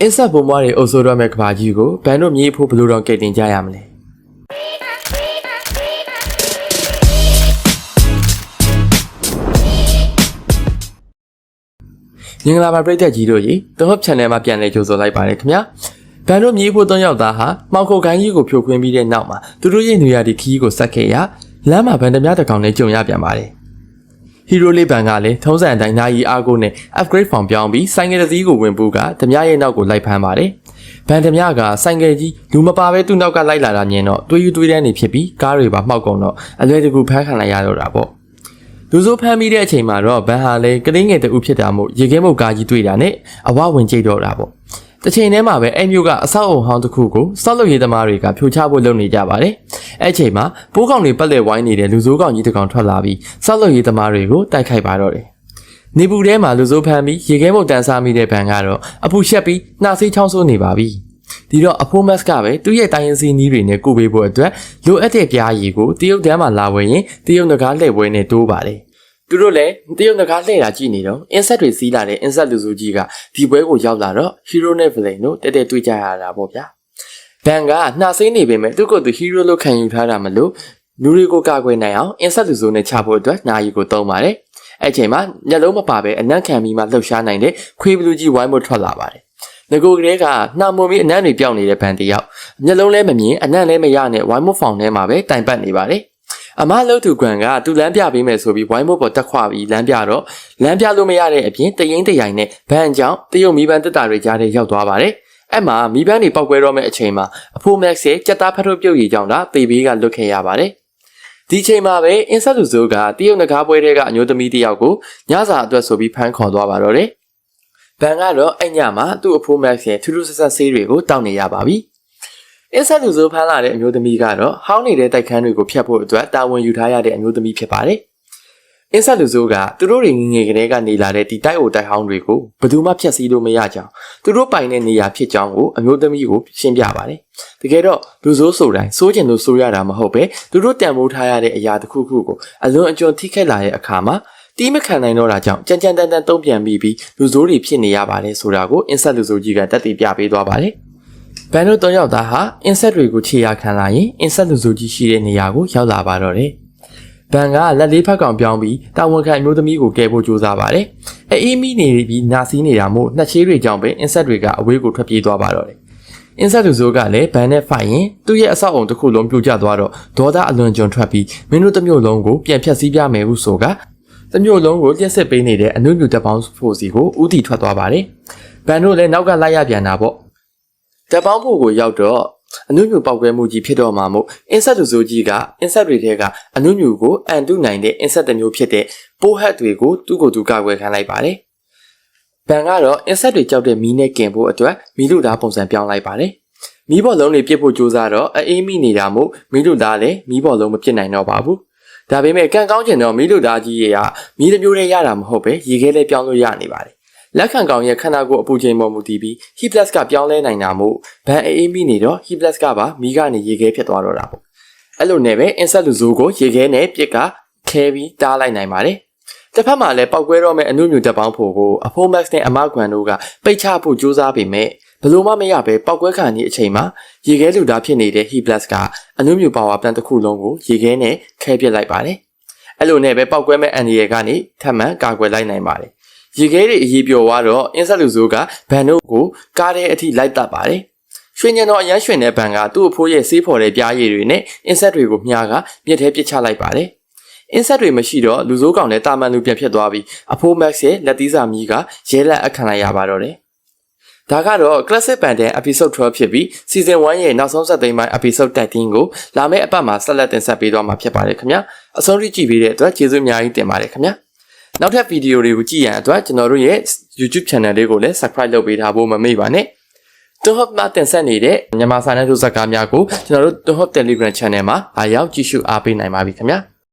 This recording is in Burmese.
အင်းဆက်ဘုံမွားတွေအုပ်စိုးရမယ့်ကဘာကြီးကိုဘန်တို့မြေးဖို့ဘယ်လိုတော့ကယ်တင်ကြရမလဲမင်္ဂလာပါပရိသတ်ကြီးတို့ရေတဟော့ channel မှာပြန်လည်ကြိုဆိုလိုက်ပါတယ်ခင်ဗျာဘန်တို့မြေးဖို့၃ယောက်သားဟာမောင်ခုတ်ကိုင်းကြီးကိုဖြိုခွင်းပြီးတဲ့နောက်မှာသူတို့ရဲ့နေရာဒီခီးကိုဆက်ခဲ့ရလမ်းမှာဗန်တများတစ်ကောင်နဲ့ကြုံရပြန်ပါတယ် ဟီရိုလေးဘန်ကလည်းထုံးစံအတိုင်းနိုင်ရီအားကိုနဲ့ upgrade ဖောင်ပြောင်းပြီးဆိုင်ငယ်တစ်စီးကိုဝင်ပူးကဓမြရဲ့နောက်ကိုလိုက်ဖမ်းပါတယ်။ဘန်ဓမြကဆိုင်ငယ်ကြီးလူမပါဘဲသူ့နောက်ကလိုက်လာတာမြင်တော့တွေးယူတွေးတန်းနေဖြစ်ပြီးကားတွေပါမှောက်ကုန်တော့အလွယ်တကူဖမ်းခံလိုက်ရတော့တာပေါ့။လူစိုးဖမ်းပြီးတဲ့အချိန်မှာတော့ဘန်ဟာလည်းကလေးငယ်တူဖြစ်တာမို့ရေခဲမုတ်ကားကြီးတွေ့တာနဲ့အဝဝင်ကြိတ်တော့တာပေါ့။ တစ်ချိန်တည်းမှာပဲအဲ့မျိုးကအဆောက်အုံဟောင်းတစ်ခုကိုစောက်လုပ်ရေးသမားတွေကဖြိုချဖို့လုပ်နေကြပါတယ်။အဲ့ချိန်မှာပိုးကောင်တွေပတ်လက်ဝိုင်းနေတဲ့လူစိုးကောင်ကြီးတစ်ကောင်ထွက်လာပြီးစောက်လုပ်ရေးသမားတွေကိုတိုက်ခိုက်ပါတော့တယ်။နေပူထဲမှာလူစိုးဖမ်းပြီးရေခဲမုတ်တန်းစားမိတဲ့ဘန်ကတော့အပူရှက်ပြီးနှာဆေးချောင်းဆိုးနေပါပြီ။ဒီတော့အဖိုးမတ်ကပဲသူ့ရဲ့တိုင်းရင်းစီနီးတွေနဲ့ကုပေးဖို့အတွက်လိုအပ်တဲ့ပြားရည်ကိုတရုတ်တန်းမှာလာဝယ်ရင်တရုတ်ငကားလှည့်ပွဲနဲ့တိုးပါတယ်။ သူတို့လည်းတရုတ်ငကားလှည့်တာကြည့်နေတော့အင်းဆက်တွေစီးလာတဲ့အင်းဆက်လူစုကြီးကဒီပွဲကိုရောက်လာတော့ဟီရိုနဲ့ဗလိန်တို့တက်တက်တွေ့ကြရတာပေါ့ဗျာ။ဘန်ကနှာဆေးနေပေမဲ့သူ့ကိုယ်သူဟီရိုလို့ခံယူထားတာမလို့လူတွေကိုကာကွယ်နိုင်အောင်အင်းဆက်လူစုနဲ့ချဖို့အတွက်နာရီကိုသုံးပါတယ်။အဲ့ချိန်မှာညလုံးမပါပဲအနက်ခံပြီးမှလှုပ်ရှားနိုင်တဲ့ခွေးဘလူးကြီးဝိုင်းမထွက်လာပါတယ်။ငကိုကလေးကနှာမွန်ပြီးအနက်တွေပြောင်းနေတဲ့ဘန်တယောက်မျက်လုံးလည်းမမြင်အနက်လည်းမရနဲ့ဝိုင်းမဖောင်ထဲမှာပဲတိုင်ပတ်နေပါတယ်။ အမလှုပ်သူကွန်ကသူလမ်းပြပေးမယ်ဆိုပြီးဝိုင်းမပေါ်တက်ခွာပြီးလမ်းပြတော့လမ်းပြလို့မရတဲ့အပြင်တရင်တရိုင်နဲ့ဘန်ကြောင့်တရုတ်မီးပန်းတက်တာတွေကြားထဲရောက်သွားပါတယ်။အဲ့မှာမီးပန်းတွေပောက်ကွဲတော့မယ့်အချိန်မှာအဖိုးမက်စ်ရဲ့ကြက်သားဖတ်ထုတ်ပြုတ်ရည်ကြောင့်ဒါပေဘေးကလွတ်ခဲ့ရပါတယ်။ဒီချိန်မှာပဲအင်ဆက်လူစိုးကတရုတ်နဂါးပွဲတွေကအမျိုးသမီးတစ်ယောက်ကိုညစာအတွက်ဆိုပြီးဖမ်းခေါ်သွားပါတော့တယ်။ဘန်ကတော့အဲ့ညမှာသူ့အဖိုးမက်စ်ရဲ့ထူးထူးဆန်းဆန်းဆေးတွေကိုတောင်းနေရပါပြီ။ အင်ဆက်လူစိုးဖမ်းလာတဲ့အမျိုးသမီးကတော့ဟောင်းနေတဲ့တိုက်ခန်းတွေကိုဖျက်ဖို့အတွက်တာဝန်ယူထားရတဲ့အမျိုးသမီးဖြစ်ပါတယ်။အင်ဆက်လူစိုးကသူတို့တွေငငယ်ကလေးကနေလာတဲ့ဒီတိုက်အိုတိုက်ဟောင်းတွေကိုဘယ်သူမှဖျက်ဆီးလို့မရကြအောင်သူတို့ပိုင်တဲ့နေရာဖြစ်ကြောင်းကိုအမျိုးသမီးကိုရှင်းပြပါတယ်။တကယ်တော့လူဆိုးဆိုတိုင်းစိုးကျင်လို့ဆိုရတာမဟုတ်ပဲသူတို့တန်ဖိုးထားရတဲ့အရာတစ်ခုခုကိုအလွန်အကျွံထိခိုက်လာတဲ့အခါမှာတီးမခံနိုင်တော့တာကြောင့်ကြမ်းကြမ်းတမ်းတမ်းတုံ့ပြန်ပြီးပြီးလူဆိုးတွေဖြစ်နေရပါတယ်ဆိုတာကိုအင်ဆက်လူဆိုးကြီးကတက်တည်ပြပေးသွားပါတယ်။ ဘန်တို့၃ယောက်သားဟာအင်ဆက်တွေကိုခြေရခံလာရင်အင်ဆက်လူဆိုးကြီးရှိတဲ့နေရာကိုရောက်လာပါတော့တယ်။ဘန်ကလက်လေးဖက်ကောင်ပြောင်းပြီးတာဝန်ခံအမျိုးသမီးကိုကယ်ဖို့ကြိုးစားပါတယ်။အေးမီနေပြီးနာစီးနေတာမို့နှစ်ချေးတွေကြောင့်ပဲအင်ဆက်တွေကအဝေးကိုထွက်ပြေးသွားပါတော့တယ်။အင်ဆက်လူဆိုးကလည်းဘန်နဲ့ဖိုင်ရင်သူ့ရဲ့အဆောက်အုံတစ်ခုလုံးပြိုကျသွားတော့ဒေါသအလွန်ကျွံထွက်ပြီးမင်းတို့တစ်မျိုးလုံးကိုပြန်ဖြတ်စည်းပြမယ်ဟုဆိုကတစ်မျိုးလုံးကိုလျှက်စစ်ပေးနေတဲ့အနုညူတပ်ပေါင်းဖို့စီကိုဥတီထွက်သွားပါတယ်။ဘန်တို့လည်းနောက်ကလိုက်ရပြန်တာပေါ့။ တပ်ပေါင်းဖို့ကိုရောက်တော့အနုညူပောက်ကွဲမှုကြီးဖြစ်တော့မှာမို့အင်ဆက်လူဆိုးကြီးကအင်ဆက်တွေထဲကအနုညူကိုအန်တုနိုင်တဲ့အင်ဆက်တစ်မျိုးဖြစ်တဲ့ပိုးဟက်တွေကိုသူ့ကိုယ်သူကာကွယ်ခံလိုက်ပါတယ်။ဘန်ကတော့အင်ဆက်တွေကြောက်တဲ့မီးနဲ့ကင်ဖို့အတွက်မီးလူသားပုံစံပြောင်းလိုက်ပါတယ်။မီးဘော်လုံးတွေပြစ်ဖို့ကြိုးစားတော့အေးမိနေတာမို့မီးလူသားလည်းမီးဘော်လုံးမပြစ်နိုင်တော့ပါဘူး။ဒါပေမဲ့ကံကောင်းကျင်တော့မီးလူသားကြီးရဲ့ကမီးတစ်မျိုးတည်းရတာမဟုတ်ပဲရေခဲလေးပြောင်းလို့ရနေပါတယ်။ လက်ခံကောင်ရဲ့ခန္ဓာကိုယ်အပူချိန်ပေါ်မူတည်ပြီး heat plus ကပြောင်းလဲနိုင်တာမို့ဘန်အေးမိနေတော့ heat plus ကပါမီးကနေရေခဲဖြစ်သွားတော့တာပေါ့။အဲ့လိုနဲ့ပဲ insert လူစိုးကိုရေခဲနဲ့ပြစ်ကခဲပြီးတားလိုက်နိုင်ပါတယ်။တစ်ဖက်မှာလည်းပောက်ကွဲတော့မဲ့အနုမြူတက်ပေါင်းဖို့ကိုအဖိုး max နဲ့အမကွန်တို့ကပိတ်ချဖို့ကြိုးစားပေမဲ့ဘလို့မှမရပဲပောက်ကွဲခံနေအချိန်မှာရေခဲလူသားဖြစ်နေတဲ့ heat plus ကအနုမြူပါဝါပန်တစ်ခုလုံးကိုရေခဲနဲ့ခဲပစ်လိုက်ပါတယ်။အဲ့လိုနဲ့ပဲပောက်ကွဲမဲ့အန်ဒီရယ်ကနေထပ်မံကာကွယ်လိုက်နိုင်ပါတယ်။ ရေခဲတွေအရေးပြောသွားတော့အင်းဆက်လူစိုးကဘန်တို့ကိုကားတဲ့အထိလိုက်တပ်ပါတယ်။ရွှေညံတော်အရန်ရွှင်တဲ့ဘန်ကသူ့အဖိုးရဲ့ဆေးဖော်တဲ့ပြားရည်တွေနဲ့အင်းဆက်တွေကိုမြားကမြက်ထဲပစ်ချလိုက်ပါတယ်။အင်းဆက်တွေမရှိတော့လူစိုးကောင်နဲ့တာမန်လူပြန်ဖြစ်သွားပြီးအဖိုးမက်စ်ရဲ့လက်သီးစာမီးကရဲလက်အခန့်လိုက်ရပါတော့တယ်။ဒါကတော့ Classic Band တဲ့ episode 12ဖြစ်ပြီး season 1ရဲ့နောက်ဆုံးဆက်သိမ်းပိုင်း episode 13ကိုလာမယ့်အပတ်မှာဆက်လက်တင်ဆက်ပေးသွားမှာဖြစ်ပါတယ်ခင်ဗျာ။အဆုံးထိကြည့်ပေးတဲ့အတွက်ကျေးဇူးအများကြီးတင်ပါတယ်ခင်ဗျာ။ နောက်ထပ်ဗီဒီယိုတွေကိုကြည့်ရန်အတွက်ကျွန်တော်တို့ရဲ့ YouTube channel လေးကိုလည်း subscribe လုပ်ပေးထားဖို့မမေ့ပါနဲ့။တွန်းဟပ်မှာတင်ဆက်နေတဲ့မြန်မာစာနဲ့တို့ဇာတ်ကားများကိုကျွန်တော်တို့တွန်းဟပ် Telegram channel မှာအားရောက်ကြည့်ရှုအားပေးနိုင်ပါပြီခင်ဗျာ။